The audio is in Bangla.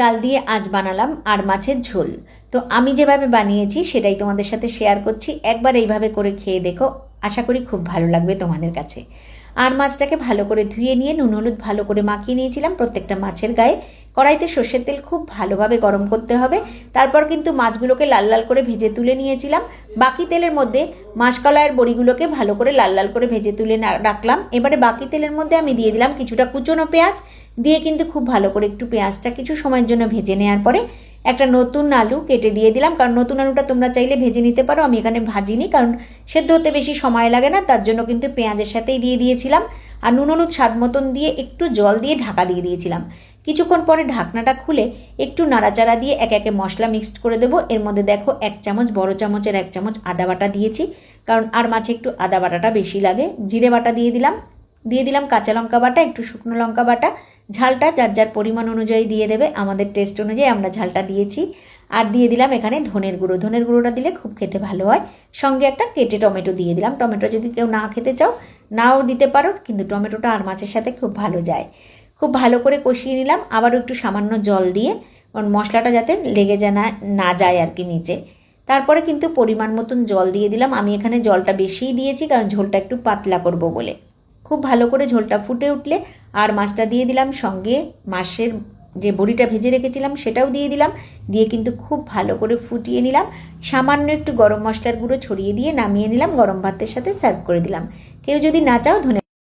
ডাল দিয়ে আজ বানালাম আর মাছের ঝোল। তো আমি যেভাবে বানিয়েছি সেটাই তোমাদের সাথে শেয়ার করছি। একবার এইভাবে করে খেয়ে দেখো। আশা করি খুব ভালো লাগবে তোমাদের কাছে। আর মাছটাকে ভালো করে ধুয়ে নিয়ে নুন হলুদ ভালো করে মাখিয়ে নিয়েছিলাম। প্রত্যেকটা মাছের গায়ে। কড়াইতে সর্ষের তেল খুব ভালোভাবে গরম করতে হবে। তারপর কিন্তু মাছগুলোকে লাল লাল করে ভেজে তুলে নিয়েছিলাম। বাকি তেলের মধ্যে মাসকলাইয়ের বড়িগুলোকে ভালো করে লাল লাল করে ভেজে তুলে রাখলাম। এবারে বাকি তেলের মধ্যে আমি দিয়ে দিলাম কিছুটা কুচনো পেঁয়াজ। দিয়ে কিন্তু খুব ভালো করে একটু পেঁয়াজটা কিছু সময়ের জন্য ভেজে নেওয়ার পরে একটা নতুন আলু কেটে দিয়ে দিলাম। কারণ নতুন আলুটা তোমরা চাইলে ভেজে নিতে পারো। আমি এখানে ভাজিনি, কারণ সেদ্ধ হতে বেশি সময় লাগে না। তার জন্য কিন্তু পেঁয়াজের সাথেই দিয়ে দিয়েছিলাম। আর নুন, হলুদ, স্বাদ মতন দিয়ে একটু জল দিয়ে ঢাকা দিয়ে দিয়েছিলাম। কিছুক্ষণ পরে ঢাকনাটা খুলে একটু নাড়াচাড়া দিয়ে এক একে মশলা মিক্সড করে দেবো। এর মধ্যে দেখো এক চামচ, বড় চামচের এক চামচ আদা বাটা দিয়েছি। কারণ আর মাছে একটু আদা বাটাটা বেশি লাগে। জিরে বাটা দিয়ে দিলাম। দিয়ে দিলাম কাঁচা লঙ্কা বাটা, একটু শুকনো লঙ্কা বাটা। ঝালটা যার যার পরিমাণ অনুযায়ী দিয়ে দেবে, আমাদের টেস্ট অনুযায়ী আমরা ঝালটা দিয়েছি। আর দিয়ে দিলাম এখানে ধনের গুঁড়ো। ধনের গুঁড়োটা দিলে খুব খেতে ভালো হয়। সঙ্গে একটা কেটে টমেটো দিয়ে দিলাম। টমেটো যদি কেউ না খেতে চাও, নাও দিতে পারো, কিন্তু টমেটোটা আর মাছের সাথে খুব ভালো যায়। খুব ভালো করে কষিয়ে নিলাম। আবারও একটু সামান্য জল দিয়ে, কারণ মশলাটা যাতে লেগে যায় না না যায় আর কি নিচে। তারপরে কিন্তু পরিমাণ মতন জল দিয়ে দিলাম। আমি এখানে জলটা বেশিই দিয়েছি, কারণ ঝোলটা একটু পাতলা করব বলে। খুব ভালো করে ঝোলটা ফুটে উঠলে আর মাছটা দিয়ে দিলাম সঙ্গে মাছের যে বড়িটা ভেজে রেখেছিলাম সেটাও দিয়ে দিলাম। দিয়ে কিন্তু খুব ভালো করে ফুটিয়ে নিলাম। সামান্য একটু গরম মশলার গুঁড়ো ছড়িয়ে দিয়ে নামিয়ে নিলাম। গরম ভাতের সাথে সার্ভ করে দিলাম। কেউ যদি না চাও ধনে